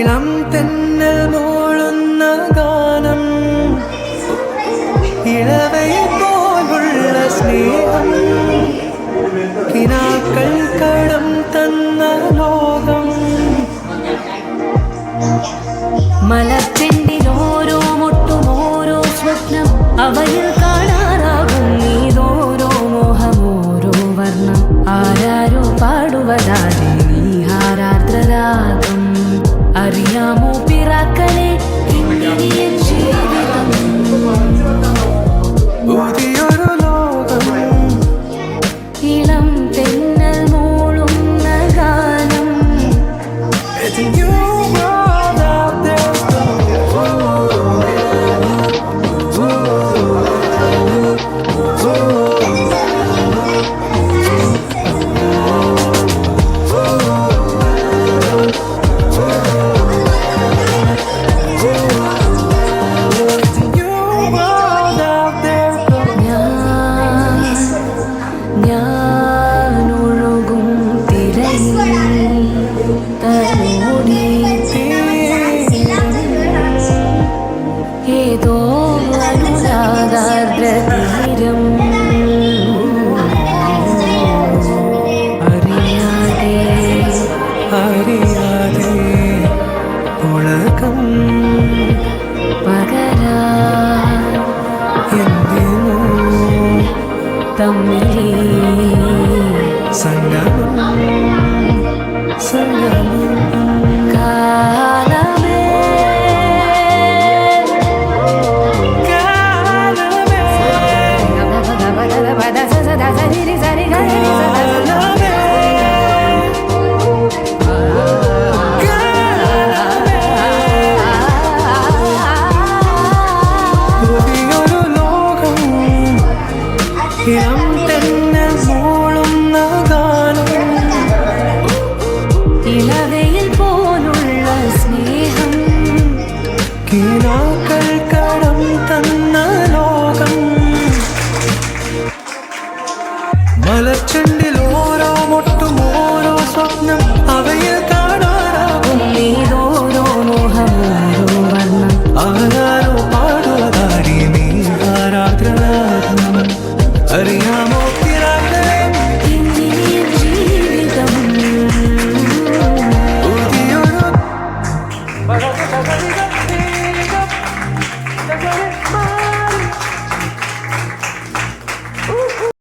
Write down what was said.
ഇളം തെന്നൽ മൂളുന്ന ഗാനം. ഇളവയെ പോലുള്ള സ്നേഹം കിനാക്കൾ കടം തന്ന ലോകം. മലത്തിന്റെ ഓരോ മുട്ടും ഓരോ സ്വപ്നം അവയിൽ കാണാറാകും നീതോരോ മോഹമോരോ വർണം. ആരാരോ പാടുവതാരെ. അറിയാമോ പിറാക്കലെ എങ്ങനെയൻ ഏതോ അനുരാഗാർദ്ര തീരം അറിയാതെ അറിയാതെ പുളകം പകരാ എന്തിനു തമ്മിലേ. സംഗമം പോലുള്ള സ്നേഹം കിനാക്കൾ കടം തന്ന മലച്ചെണ്ടിൽ ഓരോ മുട്ടും ഓരോ സ്വപ്നം അവയിൽ കാണാനാകും നീതോരോ മോഹം ഓരോ വർണം. ആരാരോ പാടുകാരി നീ ആരാധന